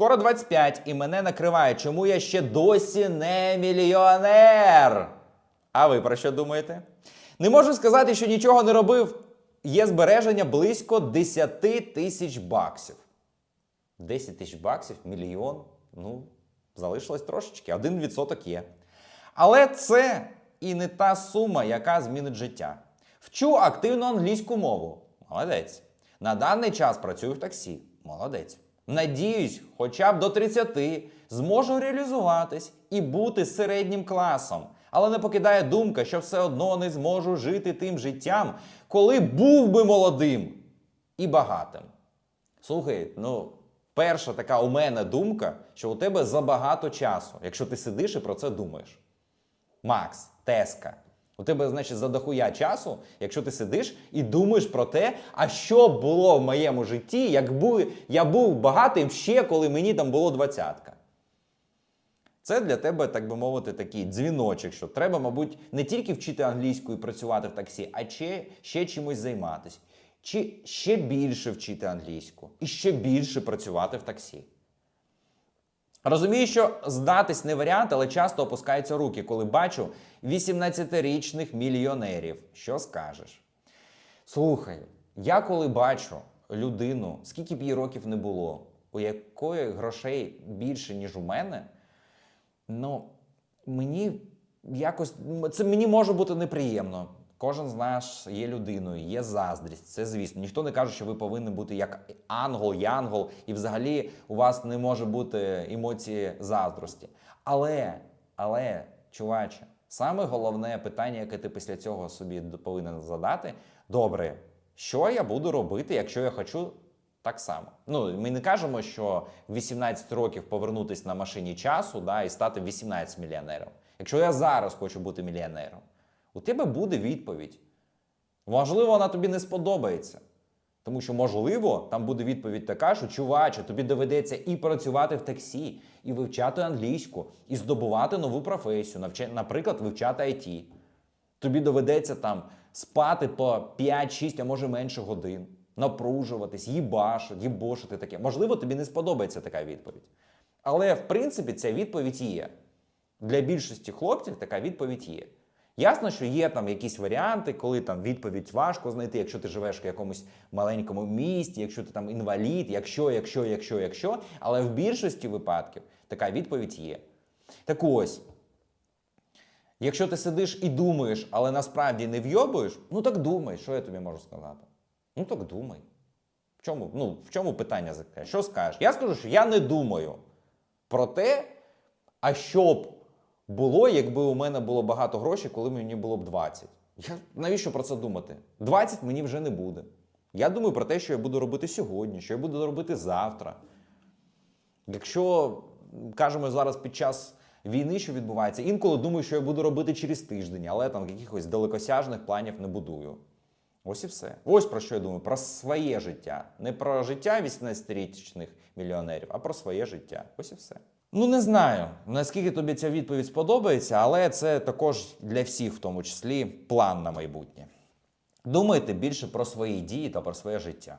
Скоро 25 і мене накриває, чому я ще досі не мільйонер. А ви про що думаєте? Не можу сказати, що нічого не робив. Є збереження близько 10 тисяч баксів. 10 тисяч баксів, мільйон. Ну, залишилось трошечки, 1% є. Але це і не та сума, яка змінить життя. Вчу активну англійську мову. Молодець. На даний час працюю в таксі. Молодець. Надіюсь, хоча б до 30 зможу реалізуватись і бути середнім класом. Але не покидає думка, що все одно не зможу жити тим життям, коли був би молодим і багатим. Слухай, ну, перша така у мене думка, що у тебе забагато часу, якщо ти сидиш і про це думаєш. Макс, Теска. У тебе, значить, задохуя часу, якщо ти сидиш і думаєш про те, а що було в моєму житті, якби я був багатим ще, коли мені там було двадцятка. Це для тебе, так би мовити, такий дзвіночок, що треба, мабуть, не тільки вчити англійську і працювати в таксі, а ще, ще чимось займатися. Чи ще більше вчити англійську і ще більше працювати в таксі. Розумію, що здатись не варіант, але часто опускаються руки, коли бачу 18-річних мільйонерів. Що скажеш? Слухай, я коли бачу людину, скільки б їй років не було, у якої грошей більше, ніж у мене, ну мені якось це мені може бути неприємно. Кожен з нас є людиною, є заздрість. Це звісно. Ніхто не каже, що ви повинні бути як ангел, янгол, і взагалі у вас не може бути емоції заздрості. Але, але, чуваче, саме головне питання, яке ти після цього собі повинен задати: добре, що я буду робити, якщо я хочу так само. Ну, ми не кажемо, що в 18 років повернутися на машині часу да, і стати 18 мільйонером. Якщо я зараз хочу бути мільйонером, у тебе буде відповідь. Можливо, вона тобі не сподобається. Тому що, можливо, там буде відповідь така, що чуваче, тобі доведеться і працювати в таксі, і вивчати англійську, і здобувати нову професію, навча- наприклад, вивчати IT. Тобі доведеться там спати по 5-6, а може менше годин, напружуватись, їбашити, їбошити таке. Можливо, тобі не сподобається така відповідь. Але в принципі ця відповідь є. Для більшості хлопців така відповідь є. Ясно, що є там якісь варіанти, коли там відповідь важко знайти, якщо ти живеш в якомусь маленькому місті, якщо ти там інвалід, якщо, якщо, якщо, якщо. Але в більшості випадків така відповідь є. Так ось, якщо ти сидиш і думаєш, але насправді не вйобуєш, ну так думай, що я тобі можу сказати? Ну так думай. В чому, ну, в чому питання? Що скажеш? Я скажу, що я не думаю про те, а що б було, якби у мене було багато грошей, коли мені було б 20. Я, навіщо про це думати? 20 мені вже не буде. Я думаю про те, що я буду робити сьогодні, що я буду робити завтра. Якщо кажемо зараз під час війни, що відбувається, інколи думаю, що я буду робити через тиждень, але там якихось далекосяжних планів не будую. Ось і все. Ось про що я думаю: про своє життя. Не про життя 18-річних мільйонерів, а про своє життя. Ось і все. Ну не знаю, наскільки тобі ця відповідь сподобається, але це також для всіх, в тому числі, план на майбутнє. Думайте більше про свої дії та про своє життя.